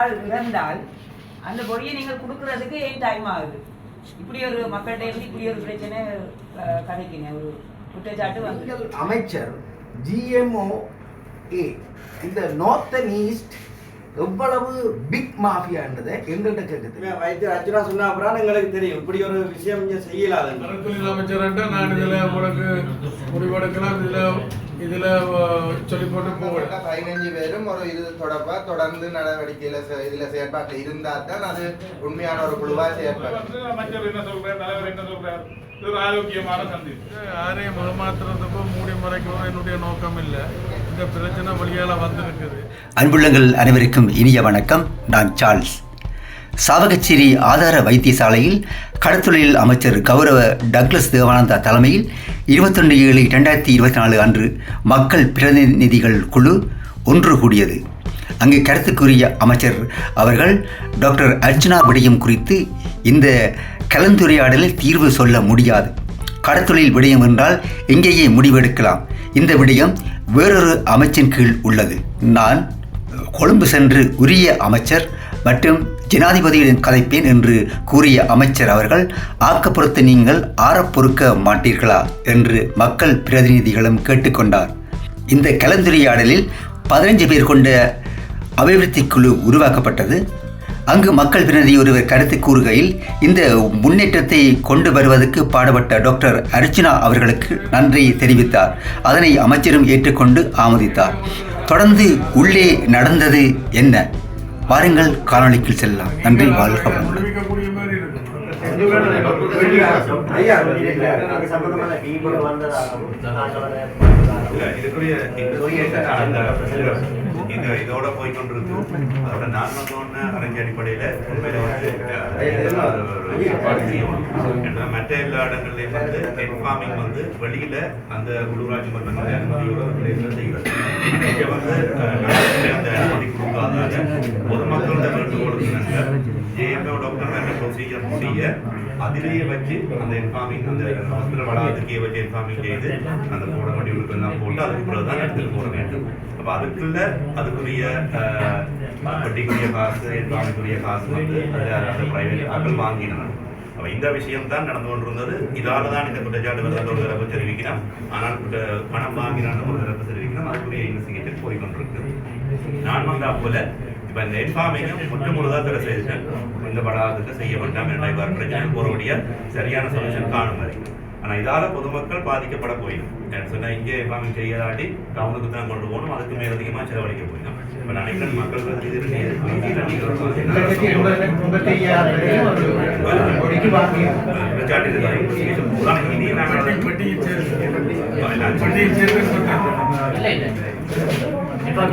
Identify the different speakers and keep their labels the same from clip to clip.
Speaker 1: இறந்தால் அந்த பொடியை நீங்கள் கொடுக்கறதுக்கு ஏன் டைம் ஆகுது? இப்படி ஒரு மக்கள்கிட்ட இருந்து இப்படி ஒரு பிரச்சனை அஹ், கதைக்குங்க. ஒரு குற்றச்சாட்டு வந்து.
Speaker 2: அமைச்சர் ஜிஎம்ஓ ஏ இந்த நார்த் அண்ட் ஈஸ்ட் எவ்வளவு பிக் மாஃபியான்றதை எங்கள்கிட்ட கேட்குது.
Speaker 3: வைத்தியர் அர்ச்சனா சொன்ன அப்புறம் எங்களுக்கு தெரியும். இப்படி ஒரு விஷயம் இங்க செய்யலாது
Speaker 4: அமைச்சர்ன்ட்டு நான் இதில் உங்களுக்கு முடிவெடுக்கலாம். இதில் இதில் சொல்லி போட்டு போவேன்
Speaker 5: பதினஞ்சு பேரும் ஒரு இது தொடர்பா தொடர்ந்து நடவடிக்கையில இதுல செயற்பாட்டில் இருந்தா தான் அது உண்மையான ஒரு குழுவா செயற்படும்.
Speaker 6: வந்து அமைச்சர் என்ன சொல்றார்? தலைவர் என்ன சொல்றார்? இது ஒரு ஆரோக்கியமான சந்திப்பு.
Speaker 4: யாரையும் ஏமாத்துறதுக்கோ மூடி மறைக்கவும் என்னுடைய நோக்கம் இல்லை. இந்த பிரச்சனை வழியால் வந்திருக்குது.
Speaker 7: அன்புள்ளங்கள் அனைவருக்கும் இனிய வணக்கம். நான் சார்ல்ஸ். சாவகச்சேரி ஆதார வைத்தியசாலையில் கடத்தொழில் அமைச்சர் கௌரவ டக்ளஸ் தேவானந்தா தலைமையில் இருபத்தொன்று ஏழு இரண்டாயிரத்தி இருபத்தி நாலு அன்று மக்கள் பிரதிநிதிகள் குழு ஒன்று கூடியது. அங்கு கருத்துக்குரிய அமைச்சர் அவர்கள் டாக்டர் அர்ச்சனா விடயம் குறித்து இந்த கலந்துரையாடலில் தீர்வு சொல்ல முடியாது. கடத்தொழில் விடயம் என்றால் எங்கேயே முடிவெடுக்கலாம். இந்த விடயம் வேறொரு அமைச்சின் கீழ் உள்ளது. நான் கொழும்பு சென்று உரிய அமைச்சர் மற்றும் ஜனாதிபதியுடன் கதைப்பேன் என்று கூறிய அமைச்சர் அவர்கள் ஆக்கப்புறத்தை நீங்கள் ஆறப்பொறுக்க மாட்டீர்களா என்று மக்கள் பிரதிநிதிகளும் கேட்டுக்கொண்டார் இந்த கலந்துரையாடலில் பதினைஞ்சு பேர் கொண்ட அபிவிருத்தி குழு உருவாக்கப்பட்டது. அங்கு மக்கள் பிரதிநிதி ஒருவர் கருத்து கூறுகையில் இந்த முன்னேற்றத்தை கொண்டு வருவதற்கு பாடுபட்ட டாக்டர் அர்ச்சனா அவர்களுக்கு நன்றி தெரிவித்தார் அதனை அமைச்சரும் ஏற்றுக்கொண்டு ஆமதித்தார் தொடர்ந்து உள்ளே நடந்தது என்ன வாருங்கள் காணொலிக்கு செல்லலாம் நன்றி வாழ்க வளமுடன்
Speaker 8: இந்த இதோட போய் கொண்டிருக்கு அதோட நான் வந்தோன்னு அறிஞ்ச அடிப்படையில உண்மையில வந்து மற்ற எல்லா இடங்கள்லயும் வந்து டென் ஃபார்மிங் வந்து வெளியில அந்த உள்ளூராட்சி மன்றங்களுடைய அனுமதியோட விளைவுல செய்கிறது இங்க வந்து அந்த அனுமதி கொடுக்காதனால பொதுமக்களோட வேண்டுகோளுக்கு நாங்கள் ஜேஎம்ஓ டாக்டர் என்ற ப்ரொசீஜர் செய்ய அதிலேயே வச்சு அந்த இன்ஃபார்மிங் அந்த ஹாஸ்பிட்டல் வளாகத்துக்கே வச்சு இன்ஃபார்மிங் செய்து அந்த போட வேண்டியவர்களுக்கு எல்லாம் போட்டு அதுக்கு பிறகு தான் எடுத்துட்டு போட வேண்டும் அப்போ அதுக்குள்ள அதுக்குரிய வட்டிக்குரிய காசு இன்ஃபார்மிங்குரிய காசு வந்து அது அந்த பிரைவேட் ஆக்கள் வாங்கினாங்க. அப்ப இந்த விஷயம் தான் நடந்து கொண்டிருந்தது. இதால தான் இந்த குற்றச்சாட்டு வருது ஒரு தரப்பு தெரிவிக்கிறோம் ஆனால் குற்ற- பணம் வாங்கினான்னு ஒரு தரப்பு தெரிவிக்கிறோம் அதுக்குரிய இன்வெஸ்டிகேஷன் போய்கொண்டிருக்கு. நான் வந்தா போல இப்ப இந்த இன்ஃபார்மிங்க முற்று முழுதா தடை செய்துட்டேன். இந்த வளாகத்துக்கு செய்ய வேண்டாம் இவ்வாறு பிரச்சனை போறபடியா சரியான சொல்யூஷன் காணும் வரை. ஆனா இதால பொதுமக்கள் பாதிக்கப்பட போயிடும். எனக்கு சொன்னா இங்கே இன்ஃபார்மிங் செய்யலாட்டி டவுனுக்கு தான் கொண்டு போகணும் அதுக்கு மேலதிகமா செலவழிக்க போயிடும். இப்ப நான் நினைக்கிறேன் மக்கள் எல்லாம்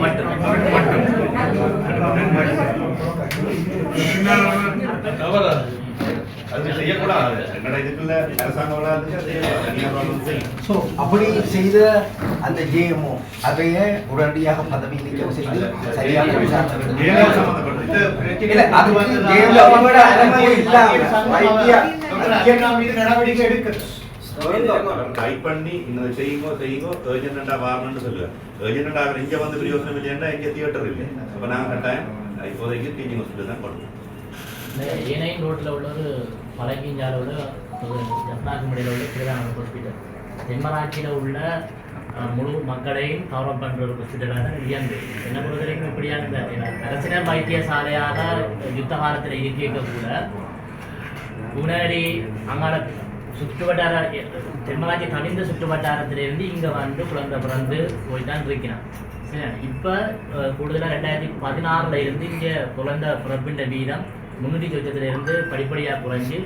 Speaker 9: மட்டும்.
Speaker 8: அது செய்யக்கூடாது என்னடா இதுக்குள்ள அரசாங்க வளாகத்துக்கு அது செய்யக்கூடாது. தனியார் வளாகம் செய்யும்
Speaker 2: ஸோ அப்படி செய்த அந்த ஜேஎம்ஓ அதையே உடனடியாக பதவி நீக்கம் செய்து சரியான
Speaker 9: நடவடிக்கை எடுக்குது
Speaker 8: டைப் பண்ணி இந்த செய்யுங்கோ செய்யுங்கோ வாரணும்னு சொல்லுவேன் இங்க வந்து பிரயோசனம் இல்லையா இங்க தியேட்டர் இல்லை அப்ப நாங்க கட்டாயம் இப்போதைக்கு டீச்சிங் ஹாஸ்பிட்டல் தான் பண்ணுவோம்
Speaker 9: ஏனையும் ரோட்டில் உள்ள ஒரு பழகிஞ்சால உள்ள ஒரு ஜப்னாக்குமடியில் உள்ள பிரதான ஹாஸ்பிட்டல் தென்மராட்சியில் உள்ள முழு மக்களையும் கவரம் பண்ணுற ஒரு ஹாஸ்பிட்டலாக இயங்கு என்ன பொறுத்த வரைக்கும் இப்படியான இந்த அரசினர் வைத்தியசாலையாக யுத்த காலத்தில் இருக்க கூட முன்னாடி அங்கால சுற்று வட்டார தென்மராட்சி தவிர்ந்த சுற்று வட்டாரத்திலிருந்து இங்கே வந்து குழந்தை பிறந்து போய் தான் இருக்கிறான் இப்போ கூடுதலாக ரெண்டாயிரத்தி பதினாறுல இருந்து இங்கே குழந்தை பிறப்பின்ற வீதம் முன்னூற்றி சொச்சத்துல இருந்து படிப்படியாக குறைஞ்சு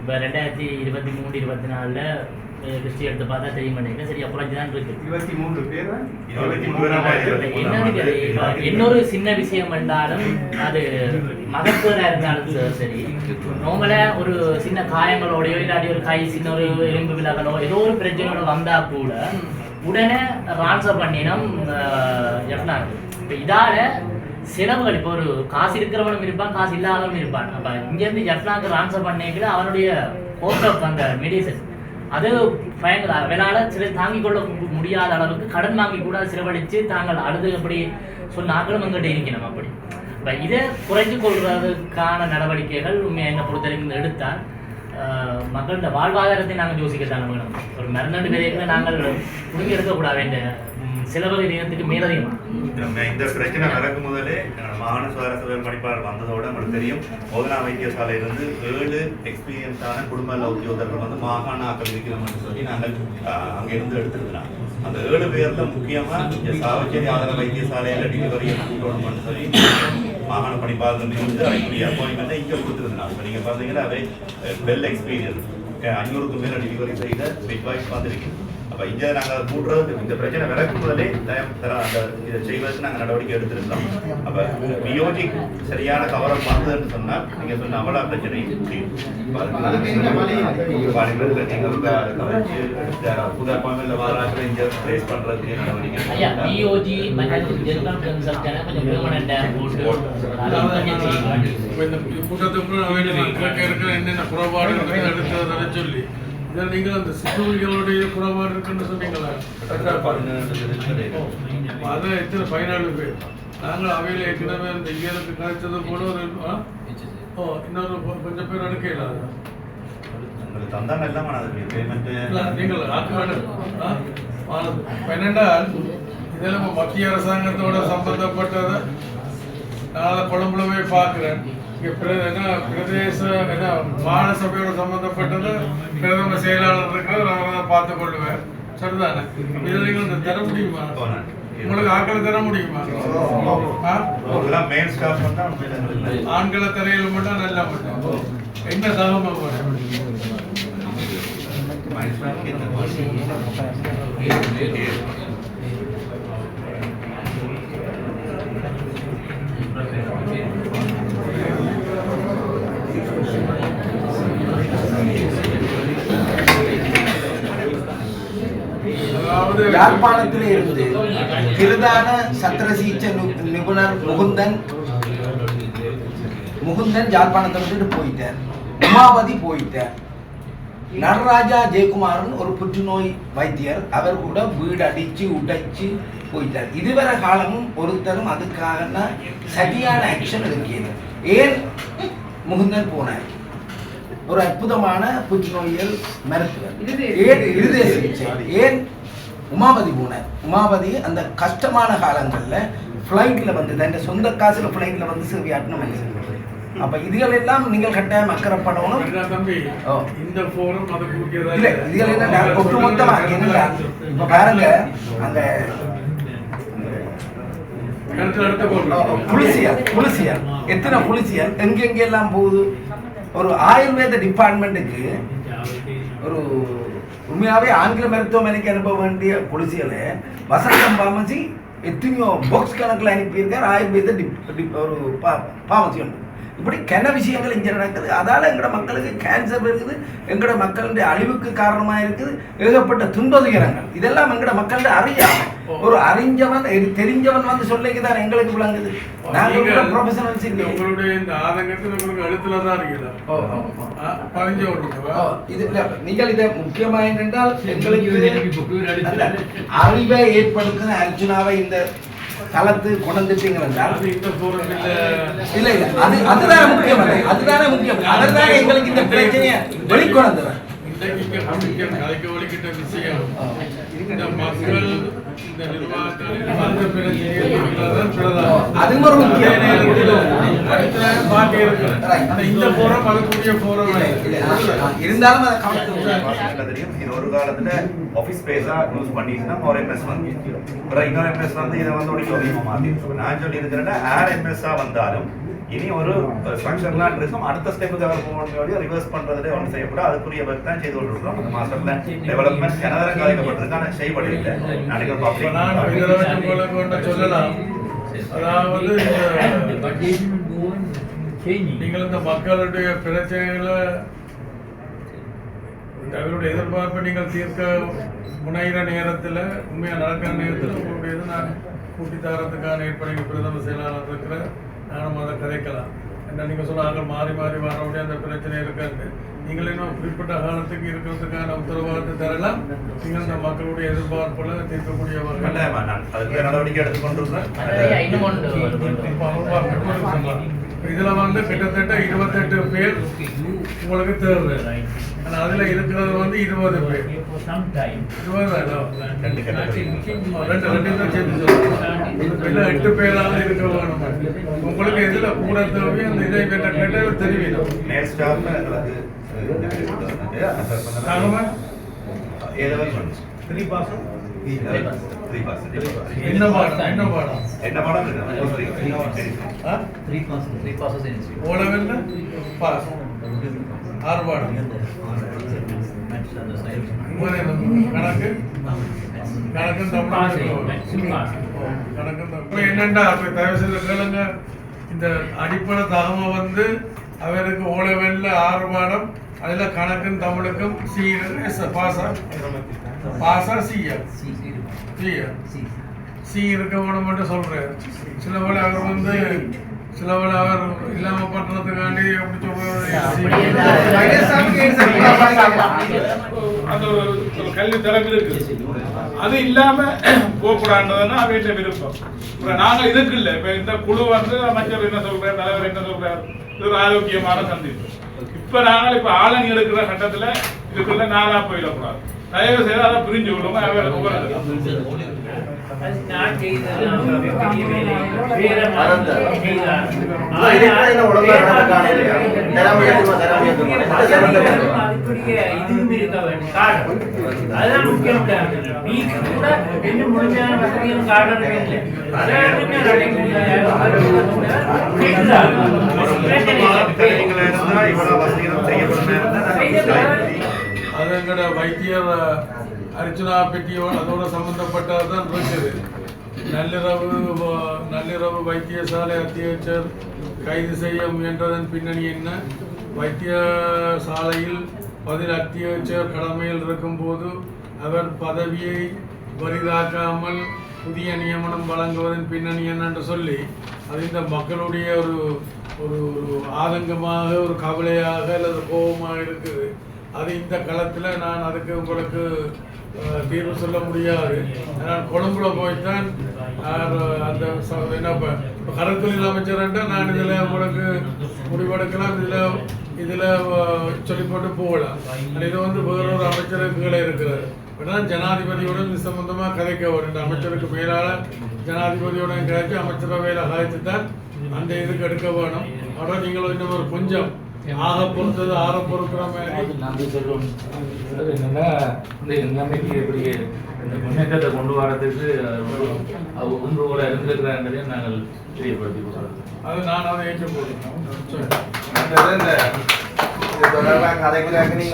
Speaker 9: இப்போ ரெண்டாயிரத்தி இருபத்தி மூணு இருபத்தி நாலில் ஹிஸ்ட்ரி எடுத்து பார்த்தா தெரியும் பண்ணிருக்கேன் சரியா குறைஞ்சு தான் இருக்கு.
Speaker 5: இருபத்தி மூன்று பேர்.
Speaker 9: இன்னொரு சின்ன விஷயம் என்றாலும் அது மகப்பேறா இருந்தாலும் சரி நார்மலா ஒரு சின்ன காயங்களோடயோ இல்லாட்டி ஒரு கை சின்ன ஒரு எலும்பு விலகலோ ஏதோ ஒரு பிரச்சனையோட வந்தா கூட உடனே ட்ரான்ஸ்ஃபர் பண்ணினோம் எஃப்னாக்கு இப்போ இதால செலவுகள். இப்போ ஒரு காசு இருக்கிறவனும் இருப்பான் காசு இல்லாதவனும் இருப்பான். அப்ப இங்கேருந்து எஃப்னாக்கு ட்ரான்ஸ்ஃபர் பண்ணிக்கல அவனுடைய போக்கப் ஆஃப் அந்த மெடிசன் அது பயங்கர அதனால சில தாங்கிக் கொள்ள முடியாத அளவுக்கு கடன் வாங்கி கூட செலவழித்து தாங்கள் அழுது அப்படி சொன்ன ஆக்களும் இருக்கணும் அப்படி. இப்ப இதை குறைஞ்சு கொள்றதுக்கான நடவடிக்கைகள் உண்மையை என்ன பொறுத்தவரைக்கும் எடுத்தால் மக்களோட வாழ்வாதாரத்தை நாங்கள் யோசிக்கத்தான் வேணும். ஒரு மருந்தண்டு விதைகளை நாங்கள் புடுங்கி எடுக்கக்கூடாது இந்த நேரத்துக்கு செலவு மேலதிகமாக
Speaker 8: நம்ம இந்த பிரச்சனை நடக்கும் முதலே மாகாண சுகாதார சபை பணிப்பாளர் வந்ததோட உங்களுக்கு தெரியும். போதனா வைத்தியசாலையிலிருந்து ஏழு எக்ஸ்பீரியன்ஸான குடும்ப நல உத்தியோகர்கள் வந்து மாகாண ஆக்கள் இருக்கிறோம்னு சொல்லி நாங்கள் அங்கிருந்து அங்க எடுத்திருக்கிறோம் அந்த ஏழு பேர்ல முக்கியமா இந்த சாவச்சேரி ஆதார வைத்தியசாலையில டெலிவரி கூட்டணும்னு சொல்லி மாகாண பணிப்பாளர் வந்து அதுக்குரிய அப்பாயின்மெண்ட் இங்கே கொடுத்துருந்தாங்க இப்போ நீங்கள் பார்த்தீங்கன்னா அவை வெல் எக்ஸ்பீரியன்ஸ் ஐநூறுக்கு மேல டெலிவரி செய்த மிட்வைஃப் பார்த்துருக்கீங்க அப்ப இங்க நாங்க கூட்டுறது இந்த பிரச்சனை விளக்கும் முதலே தயம் தர அந்த இதை செய்வதற்கு நாங்க நடவடிக்கை எடுத்திருந்தோம். அப்ப பியோஜி சரியான கவரம் வந்ததுன்னு சொன்னா நீங்க சொன்ன அவலா பிரச்சனை புது அப்பாயின்மெண்ட்ல வாராட்கள் இங்க பிளேஸ் பண்றதுக்கு நடவடிக்கை
Speaker 4: கூட்டத்துக்கு என்னென்ன சொல்லி. இதில் நீங்கள் அந்த சிறுவர்களுடைய குறைபாடு இருக்குன்னு சொன்னீங்களா? அது எத்தனை பதினாலு பேர். நாங்கள் அவையில் ஏற்கனவே இந்த இயலுக்கு கிடைச்சது போல ஒரு? ஓ இன்னொரு கொஞ்சம் பேர் ஆனது பன்னெண்டால் இதில் மத்திய அரசாங்கத்தோட சம்பந்தப்பட்டதை நான் அதை கொழும்புல போய் பார்க்குறேன். பிரதேச மாநில சபையோட சம்பந்தப்பட்டது பிரதம செயலாளர் இருக்கிற நான் அதை பார்த்து கொள்ளுவேன் சரிதானே? இதில் நீங்கள் தர முடியுமா? உங்களுக்கு ஆக்களை தர முடியுமா? ஆண்களை தரையில் மட்டும் நல்லா மட்டும் என்ன தகவல் வரும் அதாவது
Speaker 2: யாழ்ப்பாணத்திலே இருந்து பிரதான சத்திர சிகிச்சை நி- நிபுணர் முகுந்தன் முகுந்தன் யாழ்ப்பாணத்தை விட்டுட்டு போயிட்டார். உமாவதி போயிட்டார். நடராஜா ஜெயக்குமாரன் ஒரு புற்றுநோய் வைத்தியர். அவர் கூட வீடு அடிச்சு உடைச்சு போயிட்டார். இதுவரை காலமும் ஒருத்தரும் அதுக்காக சரியான ஆக்ஷன் எடுக்கிறது ஏன் முகுந்தன் போனார்? ஒரு அற்புதமான புற்றுநோயியல் மருத்துவர். ஏன் இருதய சிகிச்சை? ஏன் உமாபதி போனார். உமாபதி அந்த கஷ்டமான காலங்களில் ஃப்ளைட்டில் வந்து தன் சொந்த காசில் ஃப்ளைட்டில் வந்து சேவையாட்டின மனுஷன். அப்போ இதுகள் எல்லாம் நீங்கள் கட்டாயம் அக்கறைப்படணும்.
Speaker 4: இந்த போரும் அது கூட்டியதா
Speaker 2: இல்ல இதுகள் என்ன ஒட்டுமொத்தமா இப்ப பாருங்க அந்த புலிசியல் புலிசியல் எத்தனை புலிசியல் எங்கெங்கெல்லாம் போகுது? ஒரு ஆயுர்வேத டிபார்ட்மெண்ட்டுக்கு ஒரு உண்மையாகவே ஆங்கில மருத்துவமனைக்கு அனுப்ப வேண்டிய புலிசியலை வசந்தம் பாமசி எத்தனையோ பாக்ஸ் கணக்கில் அனுப்பியிருக்கார். ஆயுர்வேத டிப் ஒரு பாமசி உண்டு இப்படி கென விஷயங்கள் இங்கே நடக்குது. அதால் எங்களோட மக்களுக்கு கேன்சர் இருக்குது. எங்களோட மக்களுடைய அழிவுக்கு காரணமாக இருக்குது. ஏகப்பட்ட துன்ப இதெல்லாம் எங்களோட மக்கள்கிட்ட அறியாமல் ஒரு அறிஞ்சவன் தெரிஞ்சவன் வந்து சொல்லிக்கு தான் எங்களுக்கு விளங்குது. நாங்கள் கூட ப்ரொஃபஷனல்ஸ் இல்லை
Speaker 4: உங்களுடைய இந்த ஆதங்கத்தில் உங்களுக்கு தான் இருக்குதா. பதிஞ்சு
Speaker 2: இது இல்ல, நீங்கள் இதை முக்கியமா என்னென்றால் எங்களுக்கு அறிவை ஏற்படுத்தின அர்ஜுனாவை இந்த
Speaker 4: இந்த போரத்தில்
Speaker 2: இல்ல. இல்ல அது அதுதானே முக்கியம். அதுதானே முக்கியம். அவர் தானே எங்களுக்கு இந்த பிரச்சனையை
Speaker 4: வலிக்கிட்ட விஷயம். இந்த மக்கள் தான்
Speaker 2: முக்கியம்.
Speaker 4: அதே
Speaker 2: இல்ல, இல்ல, இருந்தாலும் அதை
Speaker 8: பாத்தீங்கன்னா தெரியும். இது ஒரு காலத்துல ஆபீஸ் ஸ்பேஸா யூஸ் பண்ணிட்டுனா ஒரு எம்எஸ் வந்து அப்புறம் இன்னொரு எம்எஸ் வந்து இதை வந்து யோகியமா மாத்தி நான் சொல்லி இருக்கிறேன்னா ஏர் எம்எஸ்ஸா வந்தாலும் இனி ஒரு ஃபங்க்ஷன்லாம் இருக்கும். அடுத்த ஸ்டெப்புக்கு அவர் போகணும் ரிவர்ஸ் பண்றதுல ஒன்று செய்யப்படும் அதுக்குரிய ஒர்க் தான் செய்து கொண்டிருக்கிறோம். அந்த மாஸ்டர் டெவலப்மெண்ட் கனதரம் கலைக்கப்பட்டிருக்கு ஆனால் செய்யப்படவில்லை நாளைக்கு ஒரு பப்ளிக்
Speaker 4: சொல்லலாம். அதாவது நீங்கள் இந்த மக்களுடைய பிரச்சனைகளை அவருடைய எதிர்பார்ப்பை நீங்கள் தீர்க்க முனைகிற நேரத்தில் உண்மையாக நடக்கிற நேரத்தில் உங்களுடைய நான் கூட்டி தரத்துக்கான ஏற்பாடு பிரதம செயலாளர் இருக்கிற நானும் அதை கதைக்கலாம். என்ன நீங்கள் சொன்னாங்க மாறி மாறி வரக்கூடிய அந்த பிரச்சனை இருக்காது. நீங்கள் இன்னும் குறிப்பிட்ட காலத்துக்கு இருக்கிறதுக்கான உத்தரவாதத்தை தரலாம். நீங்கள் இந்த மக்களுடைய எதிர்பார்ப்புகளை தீர்க்கக்கூடிய
Speaker 8: நடவடிக்கை
Speaker 9: ஒன்று.
Speaker 4: இதுல வந்து கிட்டத்தட்ட இருபத்தெட்டு பேர் உங்களுக்கு தேவை ஆனா அதுல இருக்கிறது வந்து இருபது பேர் இருபது.
Speaker 8: ரெண்டு.
Speaker 4: ரெண்டு சேர்த்து எட்டு பேராவது இருக்க வேணும் உங்களுக்கு எதுல கூட தேவையோ அந்த இதை கேட்ட கேட்ட தெரிவிக்கும்
Speaker 8: நேர் ஸ்டாஃப் எங்களுக்கு assess பண்ணலாம்.
Speaker 4: தகவல் என்ன பாடம்? என்ன பாடம்? ஓலவெல்ல பாஸ் ஆறு? கணக்கு? கணக்கும் தமிழ். என்னண்டா? அப்ப தயவு செய்து கேளுங்க. இந்த அடிப்படை தகவல் வந்து அவருக்கு ஓலவெல்ல ஆறு பாடம். அதுல கணக்கும் தமிழுக்கும் சி பாசா? பாசா சியா சியா சி இருக்க. வேணும் மட்டும் சொல்றாரு சில வேளை அவர் வந்து சில வேளை அவர் இல்லாம பண்றதுக்காண்டி அப்படி
Speaker 6: அந்த ஒரு ஒரு கல்வி தரம் இருக்கு. அது இல்லாம போகக்கூடாதுன்னா வீட்டுல விருப்பம். இப்ப நாங்க இதுக்கு இல்ல. இப்ப இந்த குழு வந்து அமைச்சர் என்ன சொல்றாரு தலைவர் என்ன சொல்றாரு? இது ஒரு ஆரோக்கியமான சந்திப்பு. இப்ப நாங்கள் இப்ப ஆளுங்க எடுக்கிற கட்டத்துல இதுக்குள்ள நாளா போயிடக்கூடாது. தயவு செய்து அதை புரிஞ்சு கொள்ளுங்க அவர் உங்களுக்கு
Speaker 8: நீங்களா இருந்தா இவ்வளவு
Speaker 4: வைத்தியர் அர்ச்சனா பெட்டியோடு அதோட சம்பந்தப்பட்டது தான் இருக்குது நள்ளிரவு நள்ளிரவு வைத்தியசாலை அத்தியட்சர் கைது செய்ய முயன்றதன் பின்னணி என்ன? வைத்தியசாலையில் பதில் அத்தியட்சர் கடமையில் இருக்கும்போது அவர் பதவியை வரிதாக்காமல் புதிய நியமனம் வழங்குவதன் பின்னணி என்னென்று சொல்லி அது இந்த மக்களுடைய ஒரு ஒரு ஒரு ஆதங்கமாக ஒரு கவலையாக அல்லது கோபமாக இருக்குது. அது இந்த களத்தில் நான் அதுக்கு உங்களுக்கு தீர்வு சொல்ல முடியாது. நான் கொழும்புல போய்த்தான் நான் அந்த என்ன இப்போ இப்போ கடற்தொழில் அமைச்சர்ன்ட்டு நான் இதில் உங்களுக்கு முடிவெடுக்கலாம். இதில் இதில் சொல்லி போட்டு போகலாம். இது வந்து வேறொரு அமைச்சருக்கு கீழே இருக்கிறது. இப்படிதான் ஜனாதிபதியோட இது சம்பந்தமாக கதைக்க வரும். இந்த அமைச்சருக்கு மேலால் ஜனாதிபதியோட கதைச்சு அமைச்சரவையில் கதைச்சு தான் அந்த இதுக்கு எடுக்க வேணும். ஆனால் நீங்கள் இன்னும் ஒரு கொஞ்சம் ஆக பொறுத்தது ஆற பொறுக்கிற மாதிரி
Speaker 10: நன்றி என்னன்னா இந்த நிலைமைக்கு எப்படி இந்த முன்னேற்றத்தை கொண்டு வரதுக்கு அது ஒன்று கூட இருந்திருக்கிறாங்கிறதை நாங்கள் தெரியப்படுத்தி கொடுக்குறோம்
Speaker 4: அது நான் அதை ஏற்று போடுறேன்
Speaker 5: அடுத்தது இந்த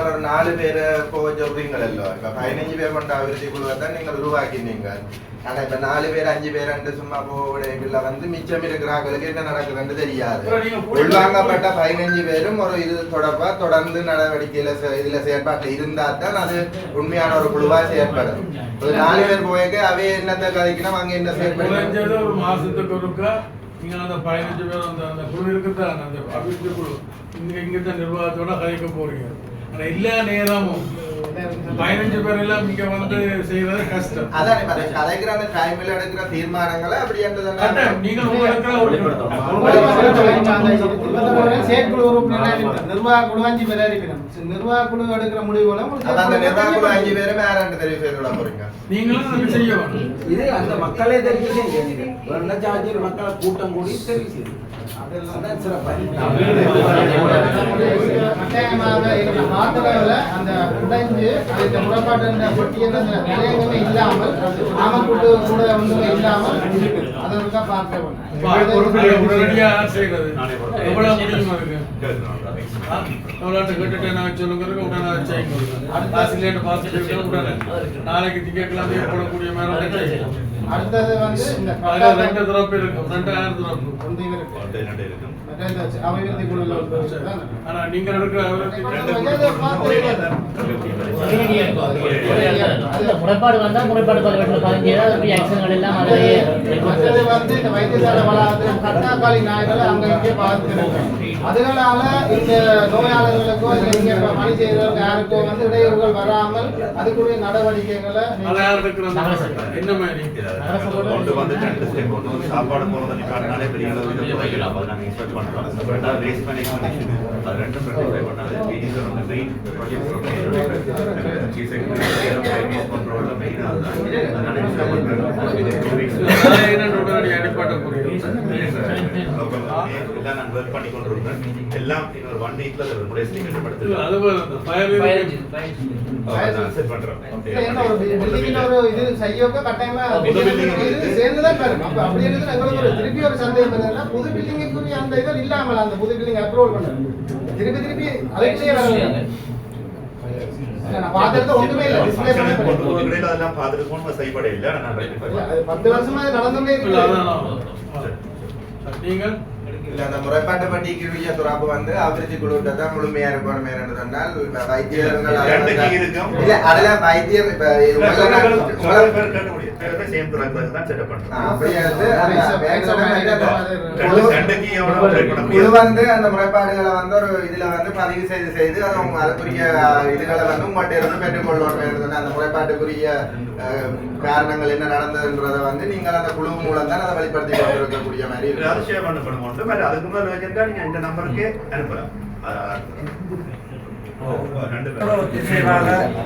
Speaker 5: ஒரு நாலு பேரை போக சொல்றீங்களല്ലോ இப்ப பதினஞ்சு பேர் கொண்ட அபிவிருத்தி குழுவை தான் நீங்கள் உருவாக்கினீங்க ஆனா இப்ப நாலு பேர் அஞ்சு பேர் ரெண்டு சும்மா போகல வந்து மிச்சம் இருக்கிறாங்களுக்கு என்ன நடக்குதுன்னு தெரியாது உள்வாங்கப்பட்ட பதினஞ்சு பேரும் ஒரு இது தொடர்பா தொடர்ந்து நடவடிக்கையில இதுல செயற்பாட்டில் இருந்தா தான் அது உண்மையான ஒரு குழுவா செயற்படும் ஒரு நாலு பேர் போய்க்கு அவை என்னத்தை கதைக்கணும் அங்க என்ன செயற்படும்
Speaker 4: மாசத்துக்கு நீங்கள் அந்த பதினஞ்சு பேர் அந்த அந்த குழு இருக்குதான் அந்த அபிவிருத்தி குழு. இங்கே இங்கே தான் நிர்வாகத்தோட கலைக்க போகிறீங்க ஆனால் எல்லா நேரமும் பதினஞ்சு பேர் எல்லாம் இங்க வந்து செய்யறது கஷ்டம்
Speaker 5: அதான் இப்ப அந்த கதைக்கிற அந்த டைம்ல எடுக்கிற தீர்மானங்களை அப்படி.
Speaker 4: நீங்கள் உங்களுக்கு
Speaker 11: செயற்குழு இருக்கிறார். நிர்வாக குழு அஞ்சு பேரா இருக்கிறோம். நிர்வாக குழு எடுக்கிற முடிவுகளும்
Speaker 5: அந்த நிர்வாக அஞ்சு பேரும் யாராண்டு தெரிவு செய்து கொள்ள போறீங்க
Speaker 4: நீங்களும் அதை செய்ய
Speaker 2: இது அந்த மக்களே தெரிவு செய்யுங்க வெள்ளச்சார்ஜர் மக்களை கூட்டம் கூடி தெரிவு செய்யுங்க அதெல்லாம் சிறப்பாக
Speaker 11: கட்டாயமாக மாத்திரைகளை அந்த முறைப்பாட்டு பட்டியல் அந்த நிலையங்களே இல்லாமல் நாமக்குழு கூட வந்து இல்லாமல் இருக்குது அதற்கு தான் பார்க்க வேண்டும்.
Speaker 4: அதை உடனடியா செய்யறது எவ்வளவு முடியும் கேட்டுட்டு நான் உடனே உடனே. நாளைக்கு திங்கட்கிழமை போடக்கூடிய மாதிரி
Speaker 11: அடுத்தது வந்து இந்த
Speaker 4: ரெண்டு தரப்பு இருக்கும். ரெண்டாயிரம்
Speaker 11: இருக்கு
Speaker 8: இருக்கும்.
Speaker 11: அபிவிருத்தி குழுல.
Speaker 4: ஆனா நீங்க
Speaker 9: முறைப்பாடு வந்தா முறைப்பாடு
Speaker 11: வந்து இந்த வைத்தியசாலை வளாகத்தில் கட்டாக்காளி நாய்கள் அங்க இங்கே பார்த்துருக்கோம். அதனால இந்த நோயாளர்களுக்கோ இங்க பணி செய்யறவங்க யாருக்கோ வந்து இடையூறுகள் வராமல் அதுக்குரிய நடவடிக்கைகளை
Speaker 4: என்ன மாதிரி?
Speaker 8: கொண்டு வந்து ரெண்டு ஸ்டெப் ஒன்று சாப்பாடு போகிறது நிப்பாட்டினாலே பெரிய அளவு நாங்கள் எக்ஸ்பெக்ட் பண்ணுறோம் வேஸ்ட் மேனேஜ்மெண்ட் பண்ணுறோம்
Speaker 4: என்ன உடனடி அடிப்பட்ட புரியும்
Speaker 8: எல்லாம் நான் ஒர்க் பண்ணி கொண்டிருக்கேன் எல்லாம் இன்னொரு ஒன் வீக்ல நம்முடைய செட் பண்றோம்
Speaker 11: இது கட்டாயமா
Speaker 8: புது
Speaker 11: அப்ப அப்படி இருக்குது எங்களுக்கு ஒரு திருப்பி ஒரு சந்தேகம் புது அந்த இது இல்லாமல் அந்த புது பில்டிங் அப்ரூவல் பண்ணது திருப்பி திருப்பி அதுக்குள்ளேயே வர முடியாது இல்ல, நான் பார்த்தது ஒன்றுமே இல்லை. டிஸ்பிளே பண்ண
Speaker 8: கொண்டு போகிறீங்களோ அதெல்லாம் பார்த்துட்டு போன செய்யப்பட இல்லை நான் ரெக்டிஃபை
Speaker 11: இல்ல, அது பத்து வருஷமா இது நடந்துட்டே
Speaker 4: இல்ல,
Speaker 11: இருக்கு.
Speaker 4: அதான் நீங்கள்
Speaker 5: இல்ல அந்த முறைப்பாட்டு பட்டியலுடைய துறாப்பு வந்து அபிவிருத்தி குழுவிட்ட தான் முழுமையா இருக்கணும் இப்ப வைத்தியர்கள்
Speaker 8: ரெண்டு key இருக்கும்.
Speaker 5: இல்ல அதெல்லாம்
Speaker 8: பண்றோம்
Speaker 5: அப்படியே வந்து அந்த குழு- வந்து முறைப்பாடுகளை வந்து ஒரு இதுல வந்து பதிவு செய்து செய்து அதுக்குரிய இதுகளை வந்து உங்கள்கிட்ட இருந்து பெற்றுக்கொள்ளணும் அந்த முறைப்பாட்டுக்குரிய அஹ், காரணங்கள் என்ன நடந்ததுன்றதை வந்து நீங்கள் அந்த குழு மூலம் தான் அதை வெளிப்படுத்தி கொண்டிருக்கக்கூடிய மாதிரி
Speaker 8: அதுக்கு மேல வச்சிருந்தா நீங்க இந்த நம்பருக்கு அனுப்பலாம்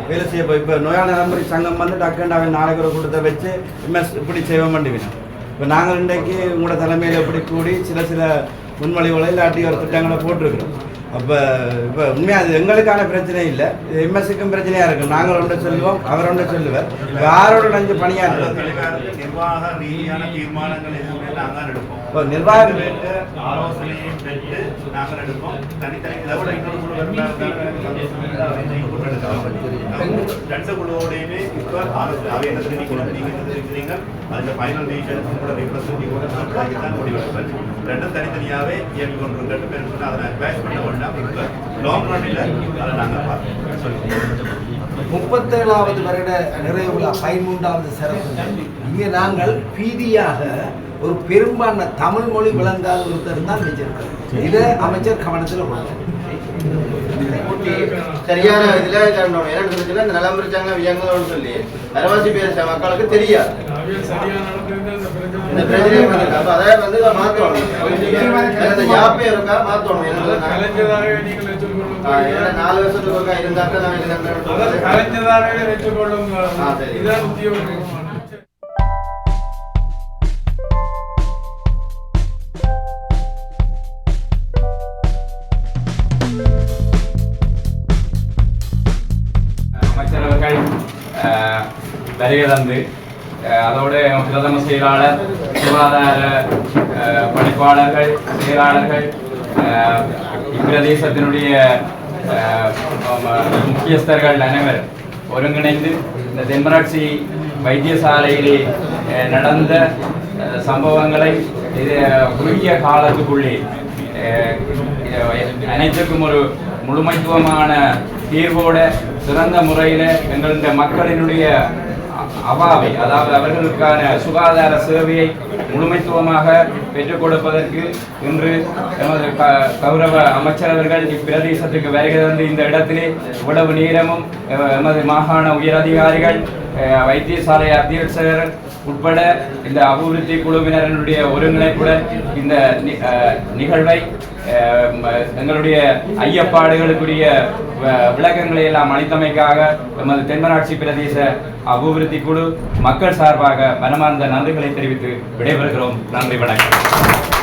Speaker 3: வேலை செய்ய இப்போ நம்பரி சங்கம் வந்து டக்குன்னு அவன் நாளைக்கு ஒரு கூட்டத்தை வச்சு எம்எஸ் இப்படி செய்வோம் வேண்டிவினோம் இப்போ நாங்கள் இன்றைக்கு உங்களோட தலைமையில் இப்படி கூடி சில சில முன்மொழிவுகளை இல்லாட்டி ஒரு திட்டங்களை போட்டிருக்கிறோம் அப்போ இப்போ உண்மையாக அது எங்களுக்கான பிரச்சனை இல்லை. எம்எஸ்சிக்கும் பிரச்சனையாக இருக்கும் நாங்கள் ஒன்று சொல்லுவோம் அவர் ஒன்று சொல்லுவார். யாரோட நஞ்சு பணியாற்றுறது
Speaker 8: தலைவருக்கு நிர்வாக ரீதியான தீர்மானங்கள் எதுவுமே நாங்கள் எடுப்போம்
Speaker 3: இப்போ நிர்வாக
Speaker 8: பெற்று ஆலோசனையும் பெற்று நாங்கள் எடுப்போம் தனித்தனி இதை விட இன்னொரு குழு ரெண்டு குழுவோடையுமே இப்போ ஆலோசனை அவை என்ன தெரிவிக்கணும் நீங்கள் என்ன தெரிவிக்கிறீங்க அதில் ஃபைனல் டிசிஷன் உங்களோட ரெப்ரசன்டேட்டிவ் கூட நாளைக்கு தான் முடிவெடுப்பேன் ரெண்டும் தனித்தனியாகவே இயங்கி கொண்டு ரெண்டு பேர் சொன்னா அதை அட்வைஸ் பண்ண வேண்டாம் இப்போ லாங் ரன்னில் அதை நாங்கள் பார்ப்போம். சொல்லுங்கள்
Speaker 2: முப்பத்தேழாவது வருட நிறைவு விழா பதிமூன்றாவது சிறப்பு. இங்கே நாங்கள் பீதியாக ஒரு பெரும்பான்மை தமிழ் மொழி விளங்காத ஒருத்தர் தான் வச்சிருக்கிறோம் இதை அமைச்சர் கவனத்தில் கொள்ளும்
Speaker 12: சரியான இதுல காரணம் என்ன சொல்லுச்சுன்னா இந்த நலம் பிரச்சாங்க வியங்கள்னு சொல்லி. அரவாசி பேச மக்களுக்கு தெரியாது.
Speaker 4: அவியல் சரியா நடக்குது அந்த
Speaker 12: இந்த
Speaker 4: பிரச்சனை
Speaker 12: பிரச்சனை வந்திருக்கு. அப்ப அதை வந்து இதை மாத்தணும் அந்த யாப்பே இருக்கா மாத்தணும் எனக்கு நான்
Speaker 4: கலைஞராகவே நீங்கள் வச்சுக்கொள்ளும்
Speaker 12: ஆ, ஏன்னா நாலு வருஷத்துக்கு ஒருக்கா இருந்தாக்க நான் இது
Speaker 4: அதாவது
Speaker 12: நம்பர்
Speaker 4: கலைஞராகவே வச்சுக்கொள்ளும்
Speaker 12: ஆ, சரி.
Speaker 4: இதான் உத்தியோகமான
Speaker 13: அமைச்சரவர்கள் அஹ், வருகை தந்து அஹ், அதோடு பிரதம செயலாளர் சுகாதார பணிப்பாளர்கள் செயலாளர்கள் இப்பிரதேசத்தினுடைய முக்கியஸ்தர்கள் அனைவரும் ஒருங்கிணைந்து இந்த தென்மராட்சி வைத்தியசாலையிலே நடந்த சம்பவங்களை இது குறுகிய காலத்துக்குள்ளே அனைத்துக்கும் ஒரு முழுமைத்துவமான தீர்வோட சிறந்த முறையில் எங்களுடைய மக்களினுடைய அவாவை அதாவது அவர்களுக்கான சுகாதார சேவையை முழுமைத்துவமாக பெற்றுக் கொடுப்பதற்கு இன்று எமது க- கௌரவ அமைச்சர் அவர்கள் இப்பிரதேசத்துக்கு வருகை தந்து இந்த இடத்திலே இவ்வளவு நேரமும் எமது மாகாண உயரதிகாரிகள் வைத்தியசாலை அத்தியட்சகர் உட்பட இந்த அபிவிருத்தி குழுவினரினுடைய ஒருங்கிணைப்புடன் இந்த நிகழ்வை அஹ், எங்களுடைய ஐயப்பாடுகளுக்குரிய விளக்கங்களை எல்லாம் அளித்தமைக்காக எமது தென்மராட்சி பிரதேச அபிவிருத்தி குழு மக்கள் சார்பாக மனமார்ந்த நன்றிகளை தெரிவித்து விடைபெறுகிறோம். நன்றி வணக்கம்.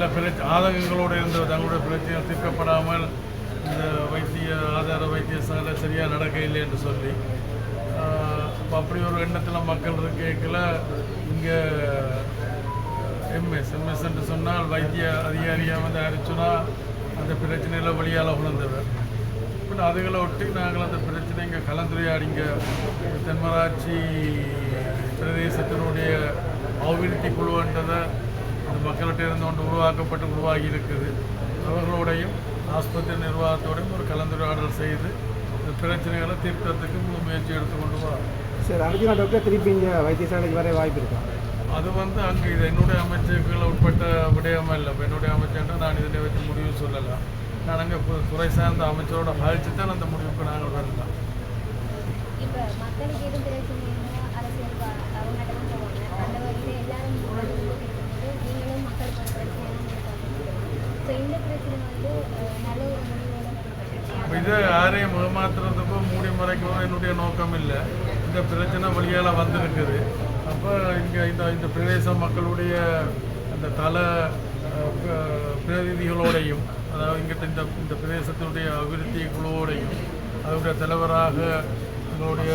Speaker 4: பல பிரச்ச ஆதங்கங்களோடு இருந்த தங்களுடைய பிரச்சனைகள் தீர்க்கப்படாமல் இந்த வைத்திய ஆதார வைத்தியசாலை சரியாக நடக்க இல்லை என்று சொல்லி இப்போ அப்படி ஒரு எண்ணத்தில் மக்கள் இருக்கல இங்கே எம்எஸ் எம்எஸ் என்று சொன்னால் வைத்திய அதிகாரியாக வந்து அரிச்சுனா அந்த பிரச்சனையில் வழியால் உணர்ந்தவர். பட் அதுகளை ஒட்டி நாங்கள் அந்த பிரச்சனை இங்கே கலந்துரையாடிங்க தென்மராட்சி பிரதேசத்தினுடைய அபிவிருத்தி குழுன்றதை அந்த மக்கள்கிட்ட இருந்து ஒன்று உருவாக்கப்பட்டு உருவாகி இருக்குது அவர்களோடையும் ஆஸ்பத்திரி நிர்வாகத்தோடையும் ஒரு கலந்துரையாடல் செய்து இந்த பிரச்சனைகளை தீர்க்கறதுக்கு முழு முயற்சி எடுத்துக்கொண்டு வரோம்.
Speaker 11: சார் அர்ஜுனா டாக்டர் திருப்பி இங்கே வைத்தியசாலைக்கு வர வாய்ப்பு இருக்கா?
Speaker 4: அது வந்து அங்கே இது என்னுடைய அமைச்சர்கள் உட்பட்ட விடயமா இல்லை. இப்போ என்னுடைய அமைச்சர்னா நான் இதில் வச்சு முடிவு சொல்லலாம் நான் அங்கே துறை சார்ந்த அமைச்சரோட கழிச்சு தான் அந்த முடிவுக்கு நாங்கள் வரலாம்
Speaker 14: இப்போ மக்களுக்கு எதுவும் பிரச்சனைன்னா அரசியல் வகையில் எல்லாரும் இருக்கும்போது நீங்களும் மக்களுக்கு ஒரு பிரச்சனை ஸோ இந்த பிரச்சனை வந்து அஹ், நல்ல ஒரு முடிவோட
Speaker 4: அப்ப இது யாரையும் முகமாத்துறதுக்கோ மூடி மறைக்கவோ என்னுடைய நோக்கம் இல்லை. இந்த பிரச்சனை வழியால் வந்திருக்குது. அப்போ இங்கே இந்த இந்த பிரதேச மக்களுடைய அந்த தல பிரதிநிதிகளோடையும் அதாவது இங்கிட்ட இந்த இந்த பிரதேசத்தினுடைய அபிவிருத்தி குழுவோடையும் அதனுடைய தலைவராக எங்களுடைய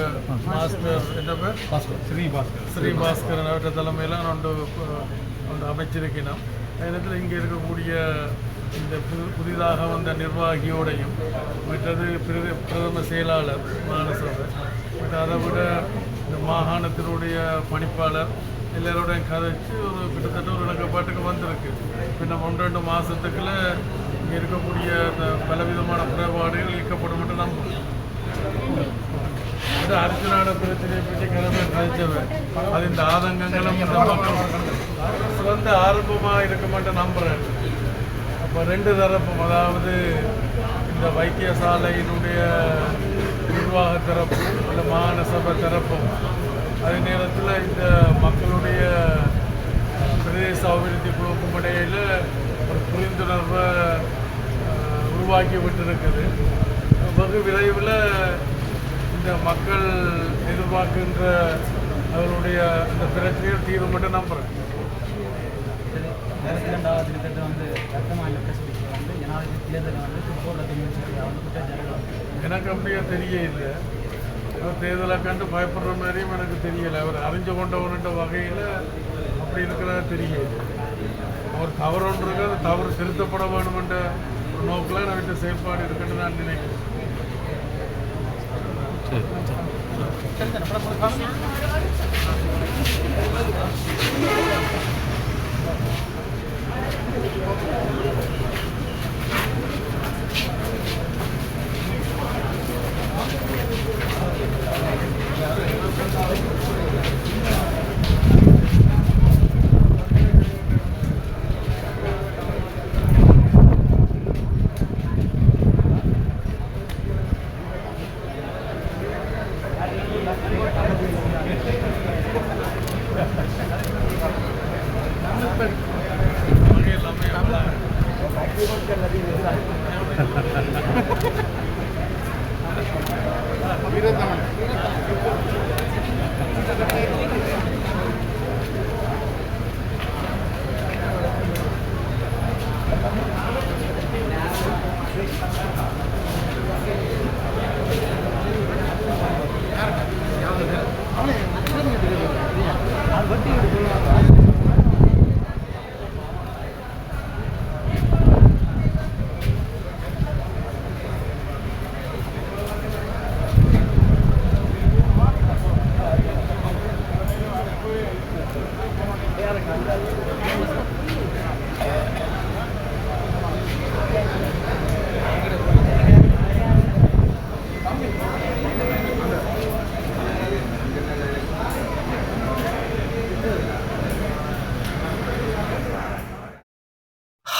Speaker 4: மாஸ்டர் என்ன பேர்? ஸ்ரீ பாஸ்கர். ஸ்ரீ பாஸ்கரன் அவருடைய தலைமையில் நான் ஒன்று அமைச்சிருக்கிறோம் நேரத்தில் இங்கே இருக்கக்கூடிய இந்த புது புதிதாக வந்த நிர்வாகியோடையும் மற்றது பிரத பிரதம செயலாளர் மாநசபை மற்ற அதை விட இந்த மாகாணத்தினுடைய பணிப்பாளர் எல்லாரோடையும் கதைச்சு ஒரு கிட்டத்தட்ட ஒரு இணக்கப்பாட்டுக்கு வந்திருக்கு. பின்ன ஒன்று ரெண்டு மாதத்துக்குள்ள இங்கே இருக்கக்கூடிய இந்த பலவிதமான குறைபாடுகள் ஈர்க்கப்படும் என்று நம்புகிறோம். இந்த அர்ஜுனான பிரச்சனையை பற்றி கிளம்ப அது இந்த ஆதங்கங்களும் இந்த சிறந்த ஆரம்பமாக இருக்க மாட்டேன் நம்புகிறேன் அப்போ ரெண்டு தரப்பும் அதாவது இந்த வைத்தியசாலையினுடைய நிர்வாக தரப்பும் இல்லை மாகாண சபை தரப்பும் அதே நேரத்தில் இந்த மக்களுடைய பிரதேச அபிவிருத்தி குழுக்கும் இடையில் ஒரு புரிந்துணர்வை உருவாக்கி விட்டுருக்குது. வெகு விரைவில் இந்த மக்கள் எதிர்பார்க்கின்ற அவருடைய இந்த பிரச்சனையில் தீர்வு மட்டும் நம்புகிறேன்
Speaker 15: இரண்டாவது திட்டத்தை வந்து வந்து ஜனாதிபதி தேர்தலில் வந்து குற்றச்சாட்டு
Speaker 4: எனக்கு அப்படியே தெரிய இல்லை. அவர் தேர்தலை கண்டு பயப்படுற மாதிரியும் எனக்கு தெரியலை. அவர் அறிஞ்சு கொண்டவனுன்ற வகையில் அப்படி இருக்கிறதா தெரியல அவர் தவறு ஒன்று இருக்கு தவறு திருத்தப்பட வேணுமென்ற ஒரு நோக்கில் நான் செயல்பாடு இருக்குன்னு நான் நினைக்கிறேன். 对。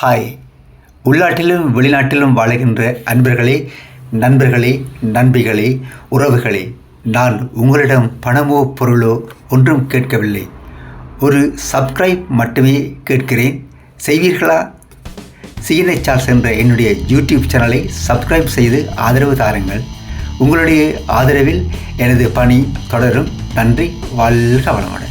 Speaker 7: ஹாய். உள்நாட்டிலும் வெளிநாட்டிலும் வாழ்கின்ற அன்பர்களே நண்பர்களே நண்பிகளே உறவுகளே நான் உங்களிடம் பணமோ பொருளோ ஒன்றும் கேட்கவில்லை. ஒரு சப்ஸ்கிரைப் மட்டுமே கேட்கிறேன். செய்வீர்களா? சிஎன்ஐ சார்ஸ் என்ற என்னுடைய யூடியூப் சேனலை சப்ஸ்கிரைப் செய்து ஆதரவு தாருங்கள். உங்களுடைய ஆதரவில் எனது பணி தொடரும். நன்றி. வாழ்க வளமுடன்.